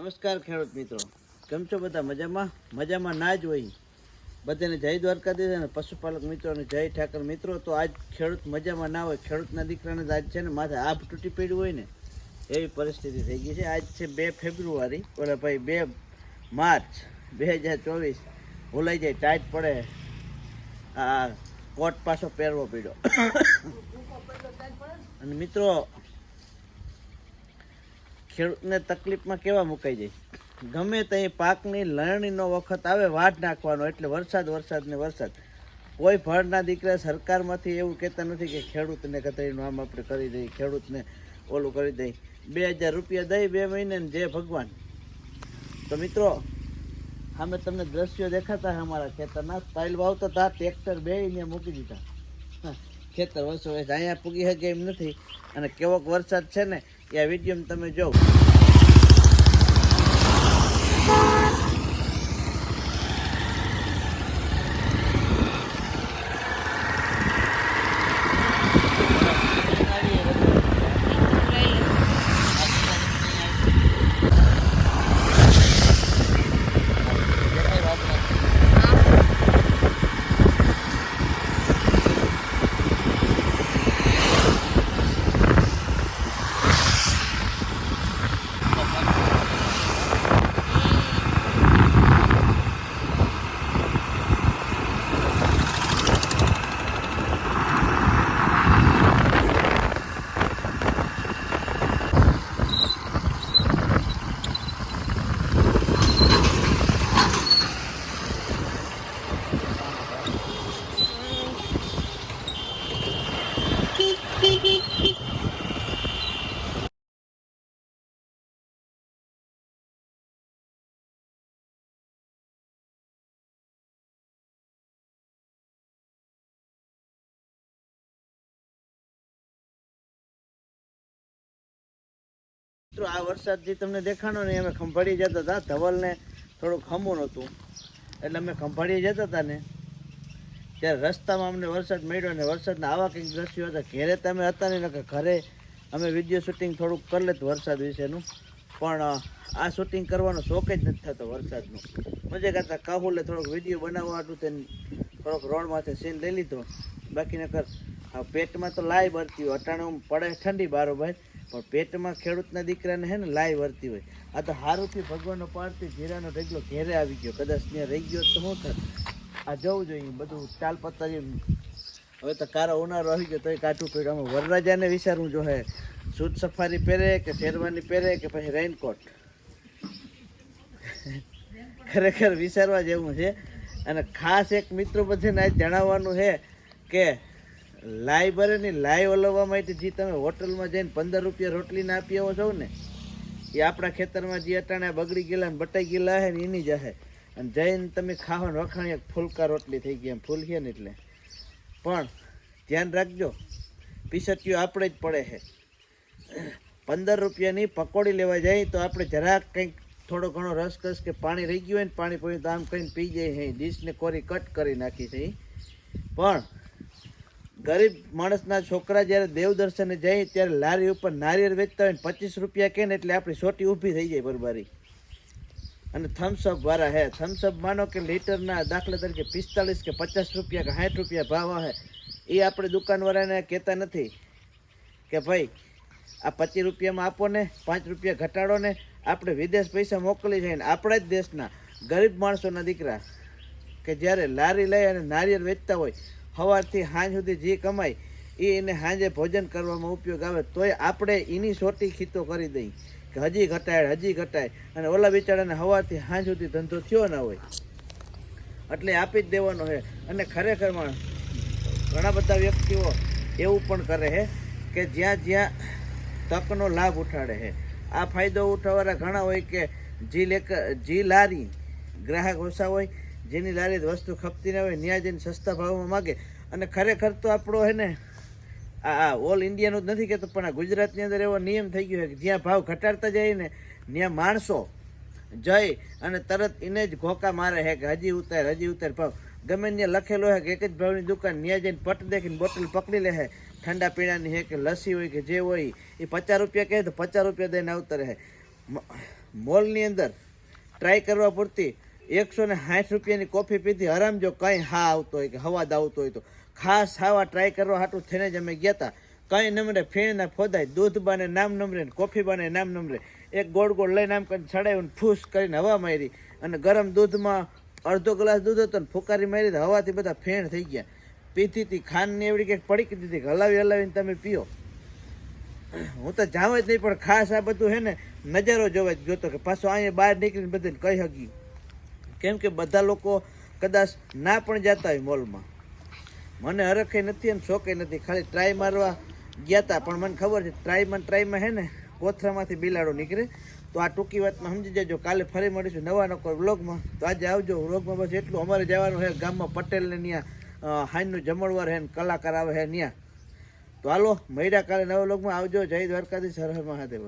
નમસ્કાર ખેડૂત મિત્રો. કેમ છો બધા? મજામાં? મજામાં ના જ હોય. બધાને જય દ્વારકાધીશ અને પશુપાલક મિત્રો અને જય ઠાકર. મિત્રો, તો આજ ખેડૂત મજામાં ના હોય. ખેડૂતના દીકરાને આજ છે ને માથે આભ તૂટી પડ્યું હોય ને, એવી પરિસ્થિતિ થઈ ગઈ છે. આજ છે બે ફેબ્રુઆરી. ઓલા ભાઈ બે માર્ચ બે હજાર ચોવીસ ભૂલાઈ જાય, ટાઈટ પડે. આ કોટ પાછો પહેરવો પડ્યો. અને મિત્રો ખેડૂતને તકલીફમાં કેવા મુકાઈ જાય? ગમે ત્યાં પાકની લણણીનો વખત આવે વાઢ નાખવાનો એટલે વરસાદ વરસાદ ને વરસાદ. કોઈ ફળના દીકરા સરકારમાંથી એવું કહેતા નથી કે ખેડૂતને કતરીનું આમ આપણે કરી દઈએ ખેડૂતને ઓલું કરી દઈએ. બે હજાર રૂપિયા દઈ બે મહિને જય ભગવાન. તો મિત્રો અમે તમને દ્રશ્યો દેખાતા અમારા ખેતરના. તાઇલ વાવતો હતા ટ્રેક્ટર બે મૂકી દીધા. હા, ખેતર વર્ષ અહીંયા પૂગી શકે એમ નથી. અને કેવોક વરસાદ છે ને, એ આ વીડિયો તમે જોવો. મિત્રો, આ વરસાદ જે તમને દેખાણો ને અમે ખંભાળી જતા હતા. ધવલને થોડુંક ખમું નહોતું. એટલે અમે ખંભાળી જતા હતા ને. ત્યારે રસ્તામાં અમને વરસાદ મળ્યો ને વરસાદના આવા કંઈક દ્રશ્યો હતા. ઘેરે તમે હતા નહીં કે ઘરે અમે વીડિયો શૂટિંગ થોડુંક કરી લેતું વરસાદ વિશેનું. પણ આ શૂટિંગ કરવાનો શોખ જ નથી થતો વરસાદનું. મજા કરતા કાહુલે થોડોક વીડિયો બનાવવા હતું તેને થોડોક રોડમાંથી સીન લઈ લીધો. બાકી નકર પેટમાં તો લાઈ બરતી હોય. અટાણે પડે ઠંડી બારોબાર પણ પેટમાં ખેડૂતના દીકરાને હે ને લાઈ વરતી હોય. આ તો હારુંથી ભગવાનનો પાડતી જીરાનો ઢગલો ઘેરે આવી ગયો. કદાચ ત્યાં રહી ગયો તો શું થાત આ જવું જોઈએ બધું ચાલ જેમ હવે તો કારો ઉનાળો આવી ગયો, તોય કાઠું પડ્યું આમાં વરરાજાને વિચારવું જો હે સૂટ સફારી પહેરે કે શેરવાની પહેરે કે પછી રેઇનકોટ ખરેખર વિચારવા જેવું છે. અને ખાસ એક મિત્રો બધાને જણાવવાનું છે કે લાઈ ભરેની લાઈ ઓલવવા માટે જે તમે હોટલમાં જઈને પંદર રૂપિયા રોટલીને આપી આવો છો ને, એ આપણા ખેતરમાં જે અટાણા બગડી ગયેલા ને બટાઈ ગયેલા હે ને એની જ હે. અને જઈને તમે ખાવા વખાણી ફૂલકા રોટલી થઈ ગઈ એમ ફૂલકીએ ને એટલે. પણ ધ્યાન રાખજો, પીસટીઓ આપણે જ પડે છે પંદર રૂપિયાની પકોડી લેવા જાય તો આપણે જરાક કંઈક થોડો ઘણો રસકસ કે પાણી રહી ગયું હોય ને પાણી પીને તો આમ કરીને પી જાય ડીશને કોરી કટ કરી નાખી છે પણ ગરીબ માણસના છોકરા જ્યારે દેવ દર્શને જાય ત્યારે લારી ઉપર નારિયેળ વેચતા હોય પચીસ રૂપિયા કે ને એટલે આપણી સોટી ઊભી થઈ જાય બરબારી. અને થમ્સઅપ વાળા હે. થમ્સઅપ માનો કે લીટરના દાખલા તરીકે પિસ્તાલીસ કે પચાસ રૂપિયા કે સાઠ રૂપિયા ભાવ હે એ આપણે દુકાનવાળાને કહેતા નથી કે ભાઈ, આ પચીસ રૂપિયામાં આપો ને, પાંચ રૂપિયા ઘટાડો ને, આપણે વિદેશ પૈસા મોકલી જાય ને. આપણા જ દેશના ગરીબ માણસોના દીકરા કે જ્યારે લારી લઈ અને નારિયેળ વેચતા હોય સવારથી સાંજ સુધી જે કમાય, એ એને સાંજે ભોજન કરવામાં ઉપયોગ આવે, તોય આપણે એની સોટી ખીતો કરી દઈ કે હજી ઘટાય હજી ઘટાય. અને ઓલા બિચારાને સવારથી સાંજ સુધી ધંધો થયો ના હોય. એટલે આપી જ દેવાનો છે. અને ખરેખરમાં ઘણા બધા વ્યક્તિઓ એવું પણ કરે છે કે જ્યાં જ્યાં તકનો લાભ ઉઠાડે છે. આ ફાયદો ઉઠાવવાના ઘણા હોય કે જી લેક, જી લારી ગ્રાહક ઓછા હોય જેની લારી વસ્તુ ખપતી ના હોય ત્યાં જઈને સસ્તા ભાવમાં માગે. અને ખરેખર તો આપણો હે ને, આ ઓલ ઇન્ડિયાનું જ નથી કહેતો, પણ આ ગુજરાતની અંદર એવો નિયમ થઈ ગયો છે કે જ્યાં ભાવ ઘટાડતા જાય ને, ત્યાં માણસો જઈ અને તરત એને જ ઘોકા મારે હે કે હજી ઉતાર હજી ઉતાર ભાવ. ગમે ત્યાં લખેલો છે કે એક જ ભાવની દુકાન ત્યાં જઈને પટ દેખીને બોટલ પકડી લે હે ઠંડા પીણાની હે કે લસ્સી હોય કે જે હોય, એ પચાસ રૂપિયા કહે તો પચાસ રૂપિયા દઈને આવતા રહે. મોલની અંદર ટ્રાય કરવા પૂરતી એકસો ને સાઠ રૂપિયાની કોફી પીધી, હરામ જો કંઈ હા આવતો હોય કે હવાદ આવતો હોય તો. ખાસ ખાવા ટ્રાય કરવા હાટું થઈને જ અમે ગયા હતા કંઈ નમરે ફેણના ફોદાય, દૂધ બાને નામ નમરે કોફી બાને નામ નમરે. એક ગોળ ગોળ લઈને આમ કરીને ચડાવ્યું ફૂસ કરીને હવા મારી અને ગરમ દૂધમાં અડધો ગ્લાસ દૂધ હતો ને ફુકારી મારી હવાથી બધા ફેણ થઈ ગયા. પીધી હતી ખાંડની એવડી કંઈક પડી દીધી હલાવી હલાવીને તમે પીઓ. હું તો જાઉં જ નહીં, પણ ખાસ આ બધું હે ને નજારો જોવા જોતો કે પાછો અહીંયા બહાર નીકળીને બધાને કહી શકી કેમ કે બધા લોકો કદાચ ના પણ જતા હોય મોલમાં. મને હરખે નથી અને શોખે નથી. ખાલી ટ્રાય મારવા ગયા હતા પણ મને ખબર છે ટ્રાયમાં ટ્રાયમાં હે ને કોથરામાંથી બિલાડો નીકળે. તો આ ટૂંકી વાતમાં સમજી જજો, કાલે ફરી મળીશું નવા નકો વ્લોગમાં. તો આજે આવજો વ્લોગમાં બસ એટલું. અમારે જવાનું છે ગામમાં પટેલને ત્યાં હાઈનનું જમણવાર હે ને કલાકાર આવે હે ત્યાં તો હાલો મહિડા કાલે નવા વ્લોગમાં. આવજો. જય દ્વારકાધીશ. હર હર મહાદેવ.